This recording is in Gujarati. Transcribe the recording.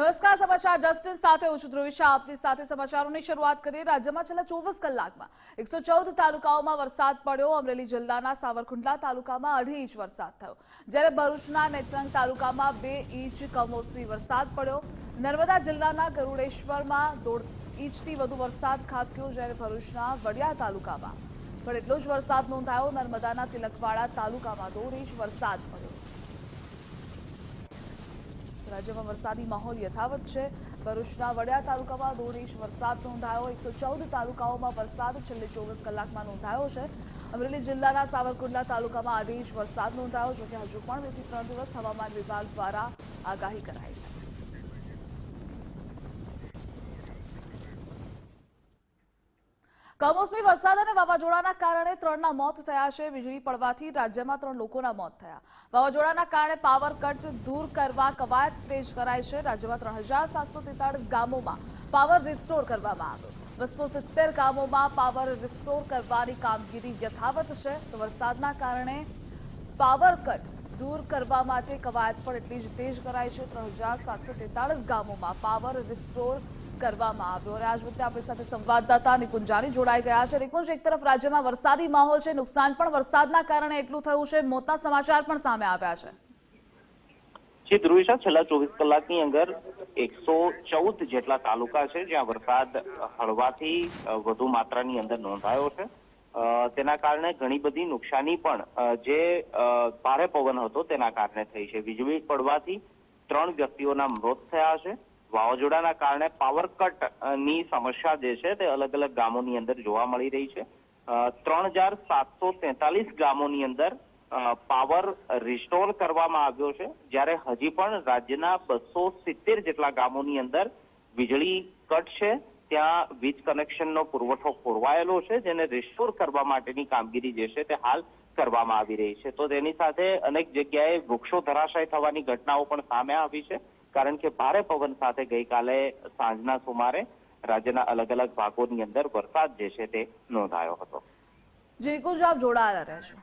નમસ્કાર, સમાચાર જસ્ટિસ સાથે હું છું ધ્રુવિશા. આપની સાથે સમાચારોની શરૂઆત કરીએ. રાજ્યમાં છેલ્લા ચોવીસ કલાકમાં એકસો ચૌદ તાલુકાઓમાં વરસાદ પડ્યો. અમરેલી જિલ્લાના સાવરકુંડલા તાલુકામાં અઢી ઇંચ વરસાદ થયો. જ્યારે ભરૂચના નેત્રંગ તાલુકામાં બે ઇંચ કમોસમી વરસાદ પડ્યો. નર્મદા જિલ્લાના ગરુડેશ્વરમાં દોઢ ઇંચથી વધુ વરસાદ ખાબક્યો જ્યારે ભરૂચના વડિયા તાલુકામાં. પણ એટલો જ વરસાદ નોંધાયો. નર્મદાના તિલકવાડા તાલુકામાં દોઢ ઇંચ વરસાદ પડ્યો. રાજ્યમાં વરસાદી માહોલ યથાવત છે. ભરૂચના વડિયા તાલુકામાં દોઢ ઇંચ વરસાદ નોંધાયો. એકસો ચૌદ તાલુકાઓમાં વરસાદ છેલ્લે ચોવીસ કલાકમાં નોંધાયો છે. અમરેલી જિલ્લાના સાવરકુંડલા તાલુકામાં આઠ ઇંચ વરસાદ નોંધાયો, જોકે હજુ પણ બેથી ત્રણ દિવસ હવામાન વિભાગ દ્વારા આગાહી કરાઈ છે. કમોસમી વરસાદ અને વાવાઝોડાના કારણે ત્રણના મોત થયા છે. વીજળી પડવાથી રાજ્યમાં ત્રણ લોકોના મોત થયા. વાવાઝોડાના કારણે પાવર કટ દૂર કરવા કવાયત તેજ કરાઈ છે. રાજ્યમાં ત્રણ હજાર સાતસો તેતાળીસ ગામોમાં પાવર રિસ્ટોર કરવામાં આવ્યો. બસો સિત્તેર ગામોમાં પાવર રિસ્ટોર કરવાની કામગીરી યથાવત છે. તો વરસાદના કારણે પાવર કટ દૂર કરવા માટે કવાયત પણ એટલી જ તેજ કરાઈ છે. ત્રણ હજાર સાતસો તેતાળીસ ગામોમાં પાવર રિસ્ટોર કરવામાં આવ્યો અને આજ વખતે આપણી સાથે સંવાદદાતા નિકુંજાની જોડાઈ ગયા છે. નિકુંજ, એક તરફ રાજ્યમાં વરસાદી માહોલ છે, નુકસાન પણ વરસાદના કારણે એટલું થયું છે મોટા સમાચાર પણ સામે આવ્યા છે. જી ધ્રુવિશા છેલ્લા ચોવીસ કલાકની અંદર એકસો ચૌદ જેટલા તાલુકા છે જ્યાં વરસાદ હળવાથી વધુ માત્રાની અંદર નોંધાયો છે. તેના કારણે ઘણી બધી નુકસાની પણ જે ભારે પવન હતો તેના કારણે થઈ છે. વીજળી પડવાથી ત્રણ વ્યક્તિઓના મૃત થયા છે. વાવાઝોડાના કારણે પાવર કટની સમસ્યા જે છે તે અલગ અલગ ગામોની અંદર જોવા મળી રહી છે. ત્રણ હજાર સાતસો તેતાલીસ ગામોની અંદર પાવર રિસ્ટોર કરવામાં આવ્યો છે. જ્યારે હજી પણ રાજ્યના બસો સિત્તેર જેટલા ગામોની અંદર વીજળી કટ છે. ત્યાં વીજ કનેક્શનનો પુરવઠો ખોરવાયેલો છે, જેને રિસ્ટોર કરવા માટેની કામગીરી જે છે તે હાલ કરવામાં આવી રહી છે. તો તેની સાથે અનેક જગ્યાએ વૃક્ષો ધરાશાય થવાની ઘટનાઓ પણ સામે આવી છે. કારણ કે ભારે પવન સાથે ગઈકાલે સાંજના સુમારે રાજ્યના અલગ અલગ ભાગોની અંદર વરસાદ જે છે તે નોંધાયો હતો. જે આપ જોડાયેલા રહેશો.